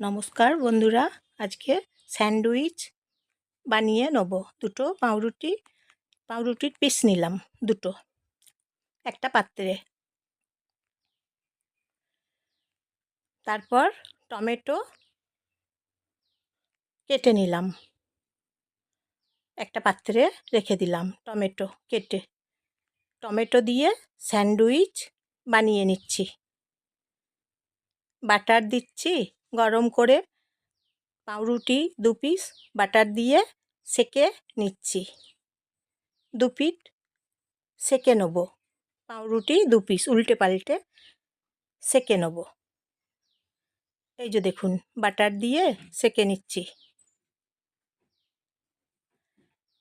নমস্কার বন্ধুরা, আজকে স্যান্ডউইচ বানিয়ে নেব। দুটো পাউরুটি, পাউরুটির পিস নিলাম, দুটো, একটা পাত্রে। তারপর টমেটো কেটে নিলাম। একটা পাত্রে রেখে দিলাম টমেটো কেটে। টমেটো দিয়ে স্যান্ডউইচ বানিয়ে নিচ্ছি। বাটার দিচ্ছি গরম করে পাউরুটি দু পিস বাটার দিয়ে সেকে নিচ্ছি। দু পিট সেকে নেব। পাউরুটি দু পিস উল্টে পাল্টে সেকে নেব। এই যে দেখুন বাটার দিয়ে সেকে নিচ্ছি।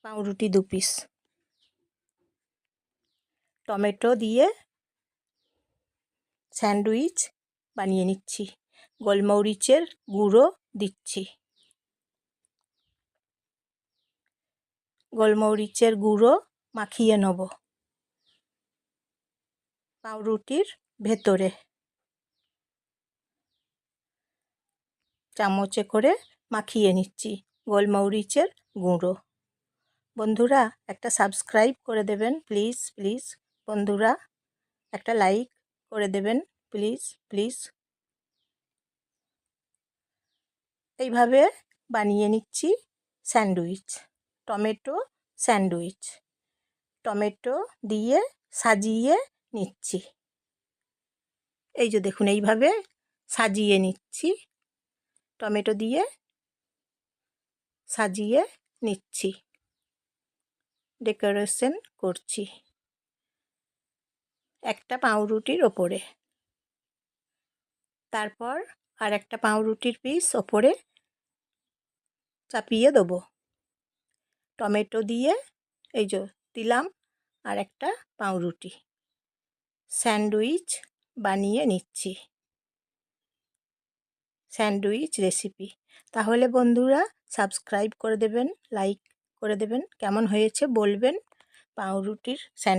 পাউরুটি দু পিস টমেটো দিয়ে স্যান্ডউইচ বানিয়ে নিচ্ছি। গোলমরিচের গুঁড়ো দিচ্ছি। গোলমরিচের গুঁড়ো মাখিয়ে নেব পাউরুটির ভেতরে। চামচে করে মাখিয়ে নিচ্ছি গোলমরিচের গুঁড়ো। বন্ধুরা, একটা সাবস্ক্রাইব করে দেবেন প্লিজ প্লিজ। বন্ধুরা, একটা লাইক করে দেবেন প্লিজ প্লিজ। এইভাবে বানিয়ে নিচ্ছি স্যান্ডউইচ, টমেটো স্যান্ডউইচ। টমেটো দিয়ে সাজিয়ে নিচ্ছি। এই যে দেখুন, এইভাবে সাজিয়ে নিচ্ছি। টমেটো দিয়ে সাজিয়ে নিচ্ছি। ডেকোরেশন করছি একটা পাউরুটির ওপরে। তারপর আর একটা পাউরুটির পিস ওপরে চাপিয়ে দেবো। টমেটো দিয়ে এই যে দিলাম আর একটা পাউরুটি। স্যান্ডউইচ বানিয়ে নিচ্ছি। Sandwich recipe. তাহলে বন্ধুরা সাবস্ক্রাইব করে দেবেন, লাইক করে দেবেন, কেমন হয়েছে বলবেন। পাউরুটির স্যান্ড